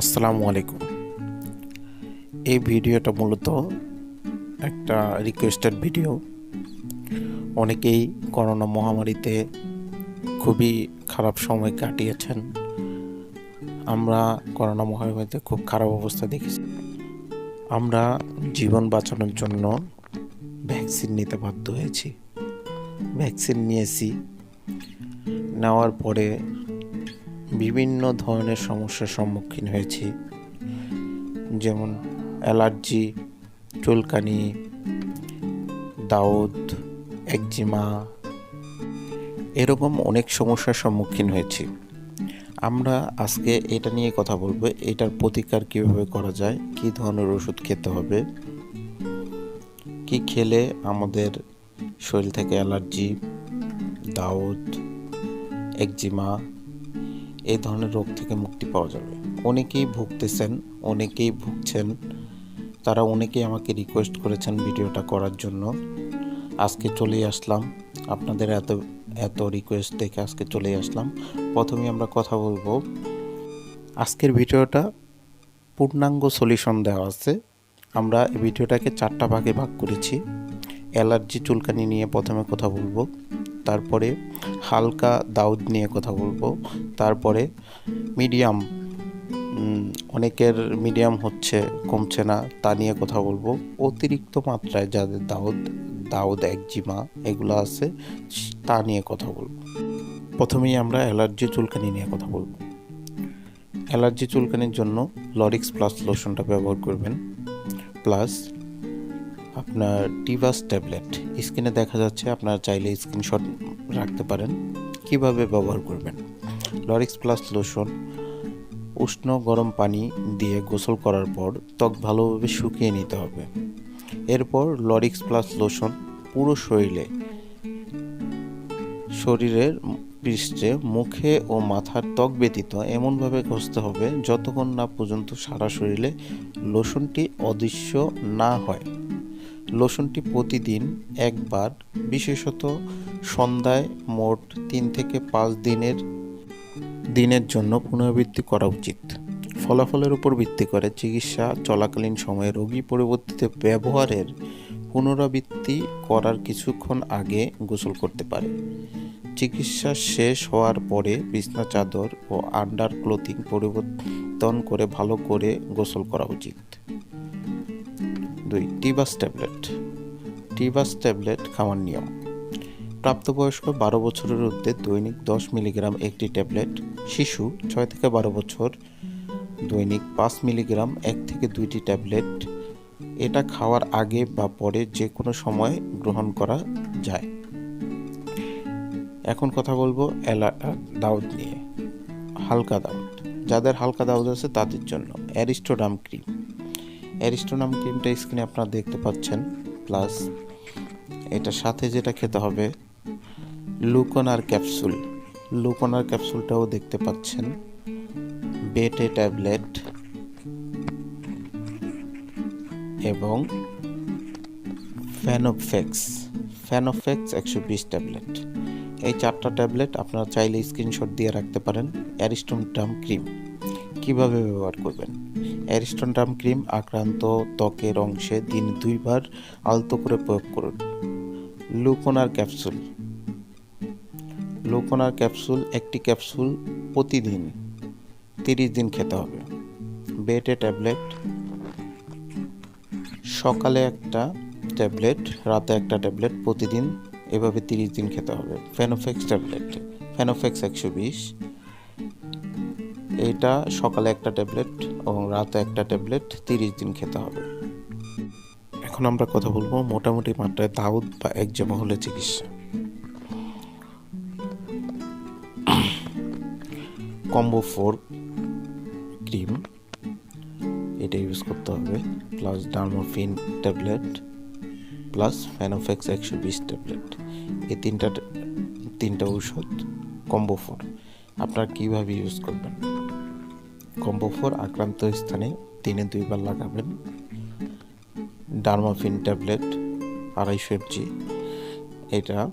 আসসালামু আলাইকুম। এই ভিডিওটা মূলত একটা রিকোয়েস্টেড ভিডিও অনেকেই করোনা মহামারীতে খুবই খারাপ সময় কাটিয়েছেন। আমরা করোনা মহামারীতে খুব খারাপ অবস্থা দেখেছি। আমরা জীবন বাঁচানোর জন্য ভ্যাকসিন নিতে বাধ্য হয়েছি। ভ্যাকসিন নিয়েছি। নেওয়ার পরে বিভিন্ন ধরনের সমস্যার সম্মুখীন হয়েছি। যেমন অ্যালার্জি, চুলকানি, দাউদ, একজিমা, এরকম অনেক সমস্যার সম্মুখীন হয়েছি। আমরা আজকে এটা নিয়ে কথা বলব, এটার প্রতিকার কীভাবে করা যায়, কি ধরনের ওষুধ খেতে হবে, কি খেলে আমাদের শরীর থেকে অ্যালার্জি, দাউদ, একজিমা এই ধরনের রোগ থেকে মুক্তি পাওয়া যাবে। অনেকেই ভুগতেছেন, অনেকেই ভুগছেন। তারা অনেকেই আমাকে রিকোয়েস্ট করেছেন ভিডিওটা করার জন্য। আজকে চলে আসলাম। আপনাদের এত এত রিকোয়েস্ট দেখে আজকে চলে আসলাম। প্রথমে আমরা কথা বলব, আজকের ভিডিওটা পূর্ণাঙ্গ সলিউশন দেওয়া আছে। আমরা এই ভিডিওটাকে চারটা ভাগে ভাগ করেছি। অ্যালার্জি চুলকানি নিয়ে প্রথমে কথা বলব। তারপরে হালকা দাউদ নিয়ে কথা বলব। তারপরে মিডিয়াম অনেকের মিডিয়াম হচ্ছে, কমছে না, তা নিয়ে কথা বলব। অতিরিক্ত মাত্রায় যাদের দাউদ দাউদ একজিমা এগুলো আছে, তা নিয়ে কথা বলব। প্রথমেই আমরা অ্যালার্জি চুলকানি নিয়ে কথা বলব। অ্যালার্জি চুলকানির জন্য লরিক্স প্লাস লোশনটা ব্যবহার করবেন। প্লাস আপনার টিভাস ট্যাবলেট। স্ক্রিনে দেখা যাচ্ছে, আপনারা চাইলে স্ক্রিনশট রাখতে পারেন। কীভাবে ব্যবহার করবেন? লরিক্স প্লাস লোশন, উষ্ণ গরম পানি দিয়ে গোসল করার পর ত্বক ভালোভাবে শুকিয়ে নিতে হবে। এরপর লরিক্স প্লাস লোশন, পুরো শরীরে, শরীরের পৃষ্ঠে মুখে ও মাথার ত্বক ব্যতীত এমনভাবে ঘষতে হবে যতক্ষণ না পর্যন্ত সারা শরীরে লোশনটি অদৃশ্য না হয়। লোশনটি প্রতিদিন একবার, বিশেষত সন্ধ্যায় মোট তিন থেকে পাঁচ দিনের দিনের জন্য পুনরাবৃত্তি করা উচিত। ফলাফলের উপর ভিত্তি করে চিকিৎসা চলাকালীন সময়ে রোগী পরবর্তীতে ব্যবহারের পুনরাবৃত্তি করার কিছুক্ষণ আগে গোসল করতে পারে। চিকিৎসা শেষ হওয়ার পরে বিছনা চাদর ও আন্ডার ক্লোথিং পরিবর্তন করে ভালো করে গোসল করা উচিত। দুই, টিবাস ট্যাবলেট। টিবাস ট্যাবলেট খাওয়ার নিয়ম। প্রাপ্তবয়স্ক বারো বছরের ঊর্ধ্বে দৈনিক দশ মিলিগ্রাম একটি ট্যাবলেট, শিশু ছয় থেকে বারো বছর, দৈনিক পাঁচ মিলিগ্রাম এক থেকে দুইটি ট্যাবলেট, এটা খাওয়ার আগে বা পরে যে কোনো সময় গ্রহণ করা যায়। এখন কথা বলব এলা দাউদ নিয়ে। হালকা দাউদ যাদের হালকা দাউদ আছে তাদের জন্য অ্যারিস্টোডাম ক্রিম। অ্যারিস্টোনাম ক্রিমটা স্ক্রিনে আপনারা দেখতে পাচ্ছেন, প্লাস এটার সাথে যেটা খেতে হবে, লুকোনার ক্যাপসুল। লুকোনার ক্যাপসুলটাও দেখতে পাচ্ছেন, বেটে ট্যাবলেট এবং ফ্যানোফেক্স ফ্যানোফেক্স একশো বিশ ট্যাবলেট। এই চারটা ট্যাবলেট আপনারা চাইলে স্ক্রিনশট দিয়ে রাখতে পারেন অ্যারিস্টোনটাম ক্রিম। কীভাবে ব্যবহার করবেন? অ্যারিস্টোনটাম ক্রিম আক্রান্ত ত্বকের অংশে দিন দুইবার আলতো করে প্রয়োগ করুন। লুকোনার ক্যাপসুল। লুকোনার ক্যাপসুল একটি ক্যাপসুল প্রতিদিন তিরিশ দিন খেতে হবে। বেটে ট্যাবলেট। সকালে একটা ট্যাবলেট, রাতে একটা ট্যাবলেট প্রতিদিন এভাবে তিরিশ দিন খেতে হবে। ফেনোফেক্স ট্যাবলেট। ফেনোফেক্স একশো বিশ। এটা সকালে একটা ট্যাবলেট এবং রাতে একটা ট্যাবলেট তিরিশ দিন খেতে হবে। এখন আমরা কথা বলব মোটামুটি মাত্রায় দাউদ বা একজামা হলে চিকিৎসা। কম্বো ফোর ক্রিম, এটা ইউজ করতে হবে, প্লাস ডার্মোফিন ট্যাবলেট, প্লাস ফ্যানোফেক্স একশো বিশ ট্যাবলেট। এই তিনটা তিনটা ঔষধ কম্বো ফোর। আপনারা কীভাবে ইউজ করবেন? কম্বো ফোর আক্রান্ত স্থানে দিনে দুইবার লাগাবেন ডার্মাফিন ট্যাবলেট আড়াইশো এমজি এটা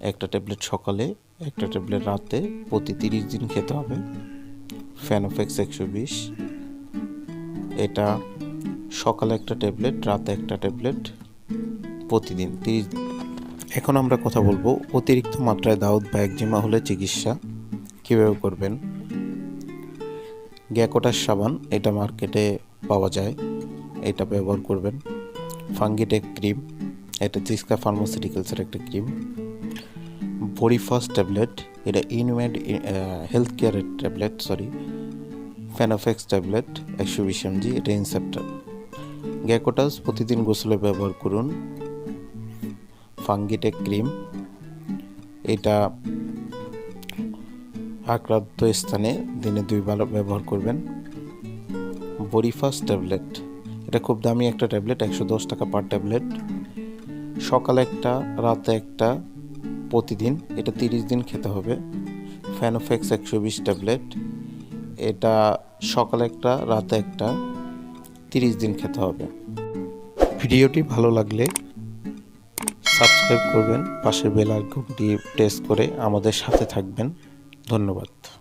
একটা ট্যাবলেট সকালে, একটা ট্যাবলেট রাতে, প্রতি তিরিশ দিন খেতে হবে। ফ্যানোফেক্স একশো বিশ। এটা সকালে একটা ট্যাবলেট, রাতে একটা ট্যাবলেট, প্রতিদিন তিরিশ এখন আমরা কথা বলব অতিরিক্ত মাত্রায় দাউদ বা একজিমা হলে চিকিৎসা কীভাবে করবেন? গ্যাকোটাস সাবান, এটা মার্কেটে পাওয়া যায়। এটা ব্যবহার করবেন। ফাঙ্গিটেক ক্রিম, এটা চিস্কা ফার্মাসিউটিক্যালসের একটা ক্রিম। বরিফাস ট্যাবলেট, এটা ইনমেড হেলথ কেয়ারের ট্যাবলেট, সরি ফেনোফেক্স ট্যাবলেট, একশো বিশ এমজি, এটা ইনসেপ্টার। গ্যাকোটাস প্রতিদিন গোসলে ব্যবহার করুন। ফাঙ্গিটেক ক্রিম, এটা আক্রান্ত স্থানে দিনে দুইবার ব্যবহার করবেন বরিফাস ট্যাবলেট। এটা খুব দামি একটা ট্যাবলেট, একশো দশ টাকা পার ট্যাবলেট। সকালে একটা, রাতে একটা, প্রতিদিন। এটা তিরিশ দিন খেতে হবে। ফ্যানোফেক্স একশো বিশ ট্যাবলেট। এটা সকালে একটা, রাতে একটা, তিরিশ দিন খেতে হবে। ভিডিওটি ভালো লাগলে সাবস্ক্রাইব করবেন পাশে বেল আইকনটি প্রেস করে আমাদের সাথে থাকবেন। ধন্যবাদ।